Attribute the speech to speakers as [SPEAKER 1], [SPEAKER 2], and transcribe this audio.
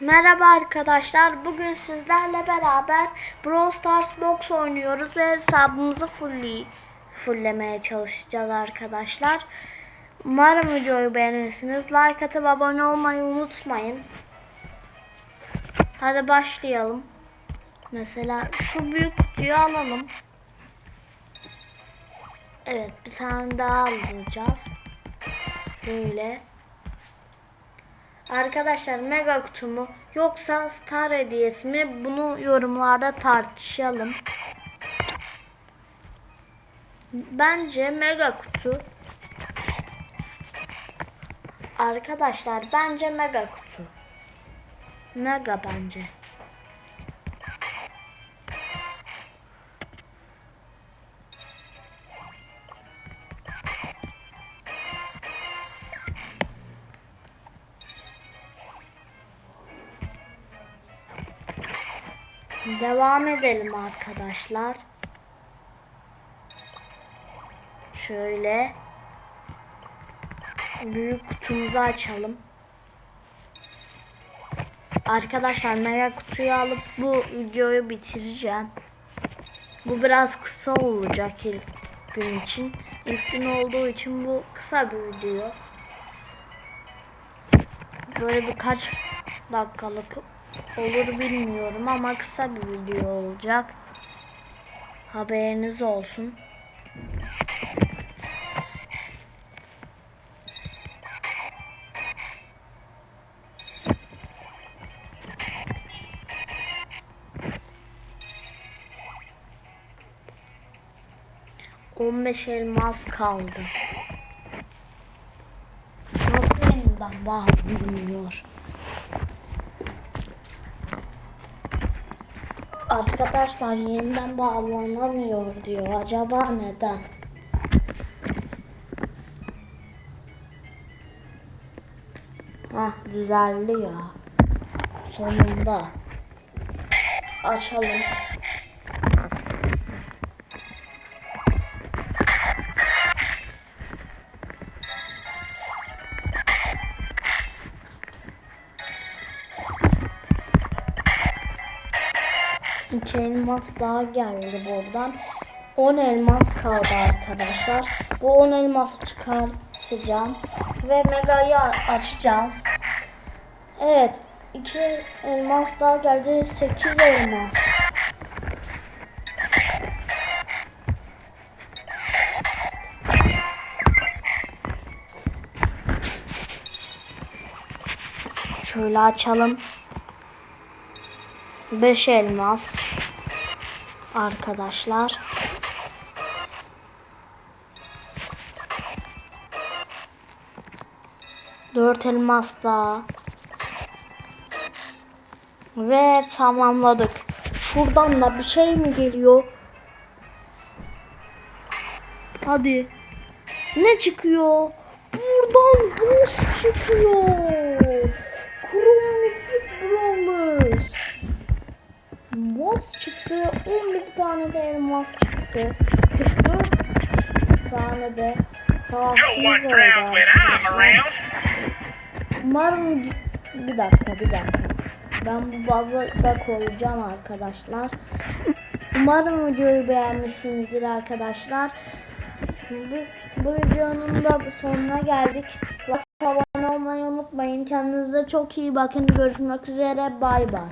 [SPEAKER 1] Merhaba arkadaşlar. Bugün sizlerle beraber Brawl Stars Box oynuyoruz ve hesabımızı fully, fulllemeye çalışacağız arkadaşlar. Umarım videoyu beğenirsiniz. Like atıp abone olmayı unutmayın. Hadi başlayalım. Mesela şu büyük kutuyu alalım. Evet bir tane daha alacağız. Böyle. Arkadaşlar mega kutu mu yoksa star hediyesi mi bunu yorumlarda tartışalım. Bence mega kutu. Arkadaşlar bence mega kutu. Mega bence. Devam edelim arkadaşlar. Şöyle büyük kutumuzu açalım. Arkadaşlar mega kutuyu alıp bu videoyu bitireceğim. Bu biraz kısa olacak ilk gün için. İlk gün olduğu için bu kısa bir video. Böyle birkaç dakikalık olur bilmiyorum ama kısa bir video olacak. Haberiniz olsun. On beş elmas kaldı. Nasıl elimden bağ bilmiyor. Arkadaşlar yeniden bağlanamıyor diyor. Acaba neden? Hah düzeldi ya. Sonunda. Açalım. İki elmas daha geldi buradan. 10 elmas kaldı arkadaşlar. Bu 10 elması çıkartacağım. Ve megayı açacağız. Evet. 2 elmas daha geldi. 8 elmas. Şöyle açalım. 5 elmas arkadaşlar. Dört elmas daha. Ve tamamladık. Şuradan da bir şey mi geliyor? Hadi. Ne çıkıyor? Buradan boss çıkıyor. Kromatik Brawlers. Boss çıktı. 11 tane de elmas çıktı. 44 tane de savaşçımız oldu arkadaşlar. Umarım bir dakika bir dakika. Ben bu bazı da koyacağım arkadaşlar. Umarım videoyu beğenmişsinizdir arkadaşlar. Bu, bu videonun da sonuna geldik. Like abone olmayı unutmayın. Kendinize çok iyi bakın. Görüşmek üzere. Bay bay.